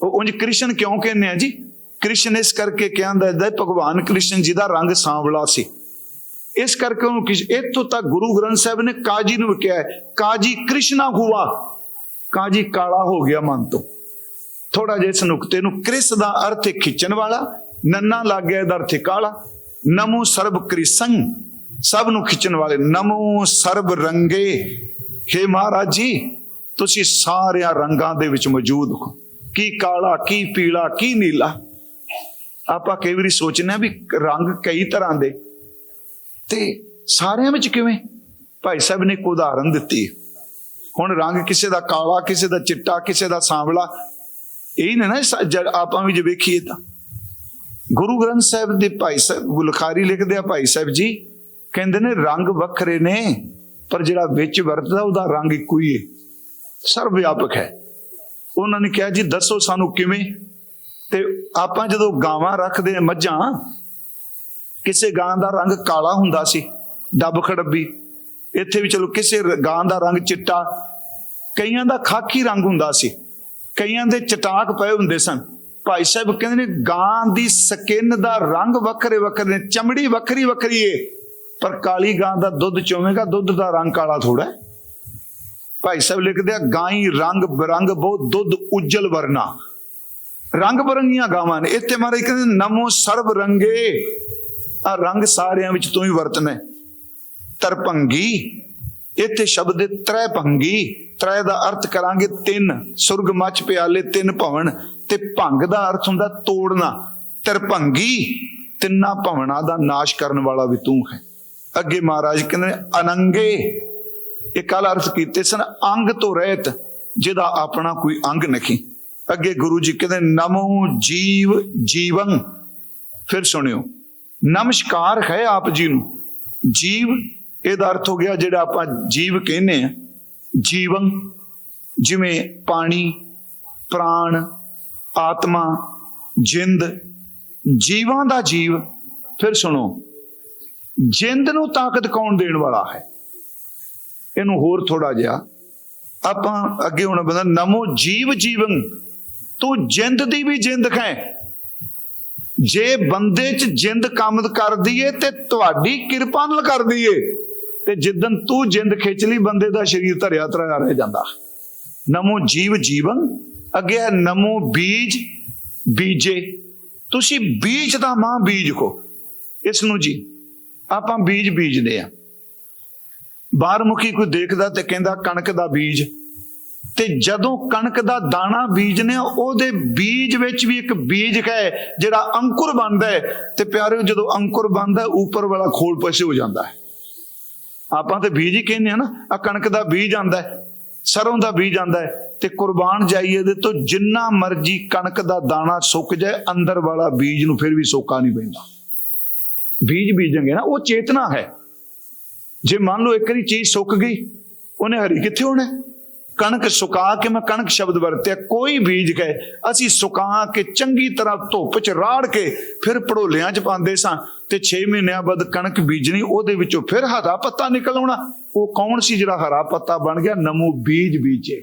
ਉਹ ਉਂਝ ਕ੍ਰਿਸ਼ਨ ਕਿਉਂ ਕਹਿੰਦੇ ਆ ਜੀ? ਕ੍ਰਿਸ਼ਨ ਇਸ ਕਰਕੇ ਕਹਿੰਦਾ ਹੈ ਭਗਵਾਨ ਕ੍ਰਿਸ਼ਨ ਜੀ ਦਾ ਰੰਗ ਸਾਂਵਲਾ ਸੀ। ਇਸ ਕਰਕੇ ਉਹਨੂੰ ਕਿਸ ਇੱਥੋਂ ਤੱਕ ਗੁਰੂ ਗ੍ਰੰਥ ਸਾਹਿਬ ਨੇ ਕਾਜੀ ਨੂੰ ਕਿਹਾ ਕਾਜੀ ਕ੍ਰਿਸ਼ਨਾ ਹੁਆ। ਕਾਜੀ ਕਾਲਾ ਹੋ ਗਿਆ ਮਨ ਤੋਂ। ਥੋੜਾ ਜਿਹਾ ਇਸ ਨੁਕਤੇ ਨੂੰ ਕ੍ਰਿਸ ਦਾ ਅਰਥ ਖਿੱਚਣ ਵਾਲਾ, ਨੰਨਾ ਲੱਗ ਦਾ ਅਰਥ ਕਾਲਾ। ਨਮੋ ਸਰਬ ਕ੍ਰਿਸੰ, ਸਭ ਨੂੰ ਖਿੱਚਣ ਵਾਲੇ, ਨਮੋ ਸਰਬ ਰੰਗੇ। हे ਮਹਾਰਾਜ ਜੀ, ਤੁਸੀਂ ਸਾਰਿਆਂ ਰੰਗਾਂ ਦੇ ਵਿੱਚ ਮੌਜੂਦ ਹੋ। ਕੀ ਕਾਲਾ, ਕੀ ਪੀਲਾ, ਕੀ ਨੀਲਾ। ਆਪਾਂ ਕਈ ਵਾਰੀ ਸੋਚਨੇ ਆ ਵੀ ਰੰਗ ਕਈ ਤਰ੍ਹਾਂ ਦੇ। ਤੇ ਸਾਰਿਆਂ ਵਿੱਚ ਕਿਵੇਂ? ਭਾਈ ਸਾਹਿਬ ਨੇ ਇੱਕ ਉਦਾਹਰਨ ਦਿੱਤੀ। ਹੁਣ ਰੰਗ ਕਿਸੇ ਦਾ ਕਾਲਾ, ਕਿਸੇ ਦਾ ਚਿੱਟਾ, ਕਿਸੇ ਦਾ ਸਾਂਵਲਾ। ਇਹ ਨੇ ਨਾ ਸ- ਆਪਾਂ ਵੀ ਜੇ ਵੇਖੀਏ ਤਾਂ। ਗੁਰੂ ਗ੍ਰੰਥ ਸਾਹਿਬ ਦੇ ਭਾਈ ਸਾਹਿਬ, ਗੁਲਖਾਰੀ ਲਿਖਦੇ ਆ ਭਾਈ ਸਾਹਿਬ ਜੀ, ਕਹਿੰਦੇ ਨੇ ਰੰਗ ਵੱਖਰੇ ਨੇ, ਪਰ ਜਿਹੜਾ ਵਿੱਚ ਵਰਤਦਾ ਉਹਦਾ ਰੰਗ ਇੱਕੋ ਹੀ ਹੈ ਸਰਵ ਵਿਆਪਕ ਹੈ। ਉਹਨਾਂ ਨੇ ਕਿਹਾ ਜੀ, ਦੱਸੋ ਸਾਨੂੰ ਕਿਵੇਂ? ਤੇ ਆਪਾਂ ਜਦੋਂ ਗਾਵਾਂ ਰੱਖਦੇ ਆ ਮੱਝਾਂ ਕਿਸੇ ਗਾਂ ਦਾ ਰੰਗ ਕਾਲਾ ਹੁੰਦਾ ਸੀ, ਡੱਬ ਖੜੱਬੀ। ਇੱਥੇ ਵੀ ਚਲੋ ਕਿਸੇ ਗਾਂ ਦਾ ਰੰਗ ਚਿੱਟਾ, ਕਈਆਂ ਦਾ ਖਾਕੀ ਰੰਗ ਹੁੰਦਾ ਸੀ, ਕਈਆਂ ਦੇ ਚਟਾਕ ਪਏ ਹੁੰਦੇ ਸਨ। ਭਾਈ ਸਾਹਿਬ ਕਹਿੰਦੇ ਨੇ, ਗਾਂ ਦੀ ਸਕਿਨ ਦਾ ਰੰਗ ਵੱਖਰੇ ਵੱਖਰੇ ਨੇ, ਚਮੜੀ ਵੱਖਰੀ ਵੱਖਰੀ ਏ, ਪਰ ਕਾਲੀ ਗਾਂ ਦਾ ਦੁੱਧ ਚੋਵੇਂਗਾ, ਦੁੱਧ ਦਾ ਰੰਗ ਕਾਲਾ ਥੋੜਾ ਭਾਈ ਸਾਹਿਬ ਲਿਖਦੇ ਆ, ਗਾਈ ਰੰਗ ਬਰੰਗ ਬਹੁਤ ਦੁੱਧ ਉਜਲ ਵਰਨਾ। ਰੰਗ ਬਰੰਗੀਆਂ ਗਾਵਾਂ ਨੇ, ਇੱਥੇ ਮਹਾਰਾਜ ਕਹਿੰਦੇ ਨਮੋ ਸਰਬ ਰੰਗੇ। ਆ ਰੰਗ ਸਾਰਿਆਂ ਵਿੱਚ ਤੂੰ ਹੀ ਵਰਤਣਾ ਤਰਪੰਗੀ ਇੱਥੇ ਸ਼ਬਦ ਹੈ ਤ੍ਰੈ ਭੰਗੀ। ਤ੍ਰੈ ਦਾ ਅਰਥ ਕਰਾਂਗੇ ਤਿੰਨ, ਸੁਰਗ ਮੱਚ ਪਿਆਲੇ ਤਿੰਨ ਭਵਨ। ਤੇ ਭੰਗ ਦਾ ਅਰਥ ਹੁੰਦਾ ਤੋੜਨਾ। ਤਰਪੰਗੀ ਤਿੰਨਾਂ ਭਵਨਾਂ ਦਾ ਨਾਸ਼ ਕਰਨ ਵਾਲਾ ਵੀ ਤੂੰ ਹੈ। ਅੱਗੇ ਮਹਾਰਾਜ ਕਹਿੰਦੇ ਅਨੰਗੇ। ਇਹ ਕੱਲ ਅਰਥ ਕੀਤੇ ਸਨ, ਅੰਗ ਤੋਂ ਰਹਿਤ, ਜਿਹਦਾ ਆਪਣਾ ਕੋਈ ਅੰਗ ਨਹੀਂ। ਅੱਗੇ ਗੁਰੂ ਜੀ ਕਹਿੰਦੇ ਨਮੋ ਜੀਵ ਜੀਵਨ ਫਿਰ ਸੁਣਿਓ। ਨਮਸਕਾਰ ਹੈ ਆਪ ਜੀ ਨੂੰ। ਜੀਵ, ਇਹਦਾ ਅਰਥ ਹੋ ਗਿਆ ਜਿਹੜਾ ਆਪਾਂ ਜੀਵ ਕਹਿੰਦੇ ਆ ਜੀਵਨ, ਜਿਵੇਂ ਪਾਣੀ, ਪ੍ਰਾਣ, ਆਤਮਾ, ਜਿੰਦ। ਜੀਵਾਂ ਦਾ ਜੀਵ, ਫਿਰ ਸੁਣੋ, ਜਿੰਦ ਨੂੰ ਤਾਕਤ ਕੌਣ ਦੇਣ ਵਾਲਾ ਹੈ? ਇਹਨੂੰ ਹੋਰ ਥੋੜਾ ਜਿਹਾ ਆਪਾਂ ਅੱਗੇ ਹੁਣ ਬੰਦਾ ਨਮੋ ਜੀਵ ਜੀਵਨ ਤੂੰ ਜਿੰਦ ਦੀ ਵੀ ਜਿੰਦ ਹੈ ਜੇ ਬੰਦੇ 'ਚ ਜਿੰਦ ਕੰਮ ਕਰਦੀ ਏ ਤੇ ਤੁਹਾਡੀ ਕਿਰਪਾ ਨਾਲ ਕਰਦੀ ਏ ਤੇ ਜਿੱਦਨ ਤੂੰ ਜਿੰਦ ਖਿੱਚ ਲਈ, ਬੰਦੇ ਦਾ ਸਰੀਰ ਧਰਿਆ ਧਰਿਆ ਰਹਿ ਜਾਂਦਾ। ਨਮੋ ਜੀਵ ਜੀਵਨ, ਅੱਗੇ ਹੈ ਨਮੋ ਬੀਜ ਬੀਜੇ। ਤੁਸੀਂ ਬੀਜ ਦਾ ਮਾਂ ਬੀਜ ਕੋ। ਇਸ ਨੂੰ ਜੀ, ਆਪਾਂ ਬੀਜ ਬੀਜਦੇ ਆ ਬਾਹਰਮੁਖੀ ਕੋਈ ਦੇਖਦਾ ਤੇ ਕਹਿੰਦਾ ਕਣਕ ਦਾ ਬੀਜ। ਤੇ ਜਦੋਂ ਕਣਕ ਦਾ ਦਾਣਾ ਬੀਜਨੇ ਆ, ਉਹਦੇ ਬੀਜ ਵਿੱਚ ਵੀ ਇੱਕ ਬੀਜ ਹੈ ਜਿਹੜਾ ਅੰਕੁਰ ਬਣਦਾ ਹੈ। ਤੇ ਪਿਆਰਿਓ, ਜਦੋਂ ਅੰਕੁਰ ਬਣਦਾ ਉੱਪਰ ਵਾਲਾ ਖੋਲ ਪਸੇ ਹੋ ਜਾਂਦਾ ਹੈ। ਆਪਾਂ ਤੇ ਬੀਜ ਹੀ ਕਹਿੰਦੇ ਆ ਨਾ ਆ ਕਣਕ ਦਾ ਬੀਜ ਆਂਦਾ ਹੈ, ਸਰੋਂ ਦਾ ਬੀਜ ਆਂਦਾ ਹੈ, ਤੇ ਕੁਰਬਾਨ ਜਾਈਏ ਦੇ ਤੋਂ, ਜਿੰਨਾ ਮਰਜ਼ੀ ਕਣਕ ਦਾ ਦਾਣਾ ਸੁੱਕ ਜਾਏ, ਅੰਦਰ ਵਾਲਾ ਬੀਜ ਨੂੰ ਫਿਰ ਵੀ ਸੋਕਾ ਨਹੀਂ ਪੈਂਦਾ। ਬੀਜ ਬੀਜਾਂਗੇ ਨਾ, ਉਹ ਚੇਤਨਾ ਹੈ। ਜੇ ਮੰਨ ਲਓ ਇੱਕ ਵਾਰੀ ਚੀਜ਼ ਸੁੱਕ ਗਈ, ਉਹਨੇ ਹਰੀ ਕਿੱਥੇ ਹੋਣਾ ਕਣਕ ਸੁਕਾ ਕੇ ਮੈਂ ਕਣਕ ਸ਼ਬਦ ਵਰਤਿਆ, ਕੋਈ ਬੀਜ ਕੇ ਅਸੀਂ ਸੁਕਾ ਕੇ ਚੰਗੀ ਤਰ੍ਹਾਂ ਧੁੱਪ 'ਚ ਰਾੜ ਕੇ ਫਿਰ ਪੜੋਲਿਆਂ 'ਚ ਪਾਉਂਦੇ ਸਾਂ ਤੇ 6 ਮਹੀਨਿਆਂ ਬਾਅਦ ਕਣਕ ਬੀਜਣੀ, ਉਹਦੇ ਵਿੱਚੋਂ ਫਿਰ ਹਰਾ ਪੱਤਾ ਨਿਕਲ ਆਉਣਾ। ਉਹ ਕੌਣ ਸੀ ਜਿਹੜਾ ਹਰਾ ਪੱਤਾ ਬਣ ਗਿਆ? ਨਮੂ ਬੀਜ ਬੀਜੇ।